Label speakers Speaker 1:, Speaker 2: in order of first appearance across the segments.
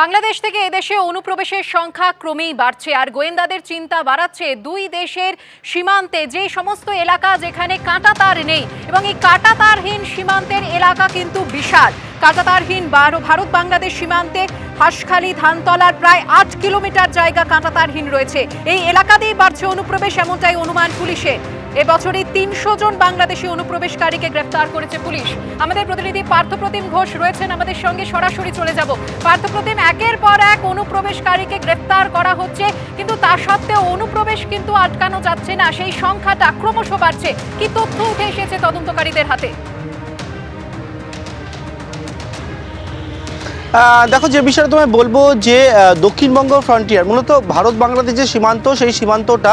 Speaker 1: বাংলাদেশ থেকে এদেশে অনুপ্রবেশের সংখ্যা ক্রমেই বাড়ছে, আর গোয়েন্দাদের চিন্তা বাড়াচ্ছে দুই দেশের সীমান্তে। যে সমস্ত এলাকা যেখানে কাঁটাতার নেই, এবং এই কাঁটাতারহীন সীমান্তের এলাকা কিন্তু বিশাল। কাঁটাতারহীন ভারত বাংলাদেশ সীমান্তে হাঁসখালি, ধানতলার প্রায় আট কিলোমিটার জায়গা কাঁটাতারহীন রয়েছে। এই এলাকা দিয়েই বাড়ছে অনুপ্রবেশ, এমনটাই অনুমান পুলিশের। এবছরই তিনশো জন বাংলাদেশি অনুপ্রবেশকারীকে গ্রেফতার করেছে পুলিশ। আমাদের প্রতিনিধি পার্থপ্রতিম ঘোষ রয়েছেন আমাদের সঙ্গে, সরাসরি চলে যাব। পার্থপ্রতিম, একের পর এক অনুপ্রবেশকারীকে গ্রেফতার করা হচ্ছে, কিন্তু তা সত্ত্বেও অনুপ্রবেশ কিন্তু আটকানো যাচ্ছে না। সেই সংখ্যাটা ক্রমশ বাড়ছে। কি তথ্য উঠে এসেছে তদন্তকারীদের হাতে?
Speaker 2: দেখো যে বিষয়টা তোমায় বলব যে দক্ষিণবঙ্গ ফ্রন্টিয়ার মূলত ভারত বাংলাদেশ যে সীমান্ত, সেই সীমান্তটা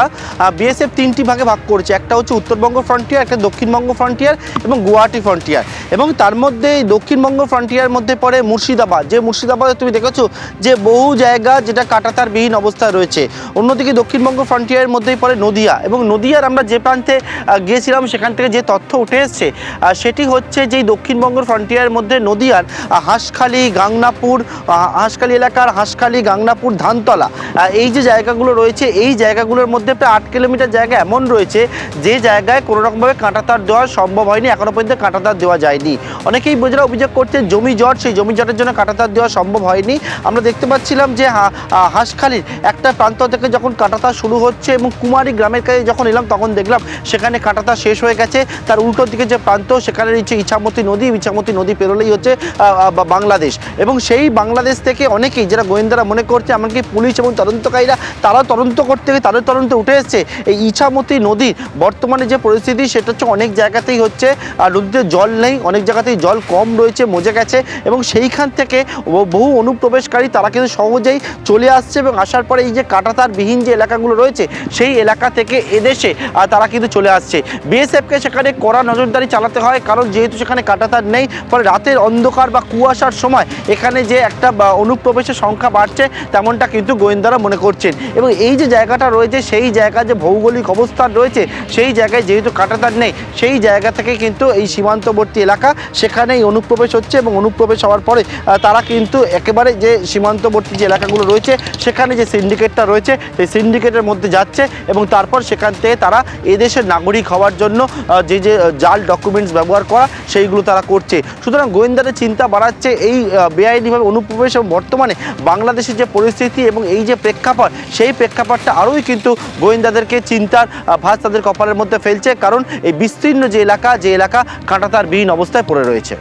Speaker 2: বিএসএফ তিনটি ভাগে ভাগ করেছে। একটা হচ্ছে উত্তরবঙ্গ ফ্রন্টিয়ার একটা দক্ষিণবঙ্গ ফ্রন্টিয়ার এবং গুয়াহাটি ফ্রন্টিয়ার এবং তার মধ্যে দক্ষিণবঙ্গ ফ্রন্টিয়ার মধ্যে পড়ে মুর্শিদাবাদ। যে মুর্শিদাবাদে তুমি দেখেছ যে বহু জায়গা যেটা কাটাতারবিহীন অবস্থায় রয়েছে। অন্যদিকে দক্ষিণবঙ্গ ফ্রন্টিয়ারের মধ্যেই পড়ে নদিয়া। এবং নদিয়ার আমরা যে প্রান্তে গিয়েছিলাম, সেখান থেকে যে তথ্য উঠে এসছে সেটি হচ্ছে যে দক্ষিণবঙ্গ ফ্রন্টিয়ারের মধ্যে নদিয়ার হাঁসখালি হাঁসখালি গাংনাপুর হাঁসখালি এলাকার হাঁসখালি, গাংনাপুর, ধানতলা। এই যে জায়গাগুলো রয়েছে, এই জায়গাগুলোর মধ্যে প্রায় আট কিলোমিটার জায়গা এমন রয়েছে, যে জায়গায় কোনো রকমভাবে কাঁটাতার দেওয়া সম্ভব হয়নি এখনও পর্যন্ত কাঁটাতার দেওয়া যায়নি। অনেকেই বোঝারা অভিযোগ করছে, জমি জট, সেই জমি জটের জন্য কাঁটাতার দেওয়া সম্ভব হয়নি। আমরা দেখতে পাচ্ছিলাম যে হাঁসখালির একটা প্রান্ত থেকে যখন কাঁটাতার শুরু হচ্ছে এবং কুমারী গ্রামের কাছে যখন এলাম, তখন দেখলাম সেখানে কাঁটাতার শেষ হয়ে গেছে। তার উল্টো দিকে যে প্রান্ত, সেখানে হচ্ছে ইছামতি নদী ইছামতি নদী পেরোলেই হচ্ছে বাংলাদেশ। এবং সেই বাংলাদেশ থেকে অনেকেই, যারা গোয়েন্দারা মনে করছে, এমনকি পুলিশ এবং তদন্তকারীরা, তারা তদন্ত করতে গিয়ে, তাদের তদন্তে উঠে এসছে। এই ইছামতি নদীর বর্তমানে যে পরিস্থিতি, সেটা হচ্ছে অনেক জায়গাতেই হচ্ছে, আর নদীতে জল নেই, অনেক জায়গাতেই জল কম রয়েছে, মজে গেছে, এবং সেইখান থেকে বহু অনুপ্রবেশকারী, তারা কিন্তু সহজেই চলে আসছে, এবং আসার পরে এই যে কাটাতারবিহীন যে এলাকাগুলো রয়েছে, সেই এলাকা থেকে এদেশে তারা কিন্তু চলে আসছে। বিএসএফকে সেখানে কড়া নজরদারি চালাতে হয়, কারণ যেহেতু সেখানে কাটাতার নেই, ফলে রাতের অন্ধকার বা কুয়াশার সময় এখানে যে একটা অনুপ্রবেশের সংখ্যা বাড়ছে তেমনটা কিন্তু গোয়েন্দারা মনে করছেন। এবং এই যে জায়গাটা রয়েছে সেই জায়গা যে ভৌগোলিক অবস্থান রয়েছে সেই জায়গায় যেহেতু কাটাতার নেই সেই জায়গা থেকে কিন্তু এই সীমান্তবর্তী এলাকা সেখানেই অনুপ্রবেশ হচ্ছে এবং অনুপ্রবেশ হওয়ার পরে তারা কিন্তু একেবারে যে সীমান্তবর্তী যে এলাকাগুলো রয়েছে সেখানে যে সিন্ডিকেটটা রয়েছে সেই সিন্ডিকেটের মধ্যে যাচ্ছে এবং তারপর সেখান থেকে তারা এদেশের নাগরিক হওয়ার জন্য যে যে জাল ডকুমেন্টস ব্যবহার করা সেইগুলো তারা করছে। সুতরাং গোয়েন্দাদের চিন্তা বাড়াচ্ছে এই আহ, বেআইনিভাবে অনুপ্রবেশ এবং বর্তমানে বাংলাদেশের যে পরিস্থিতি এবং এই যে প্রেক্ষাপট, সেই প্রেক্ষাপটটা আরোই কিন্তু গোয়েন্দাদেরকে চিন্তার ভাঁজ তাদের কপালের মধ্যে ফেলছে। কারণ এই বিস্তীর্ণ যে এলাকা যে এলাকা কাঁটাতার বিহীন অবস্থায় পড়ে রয়েছে।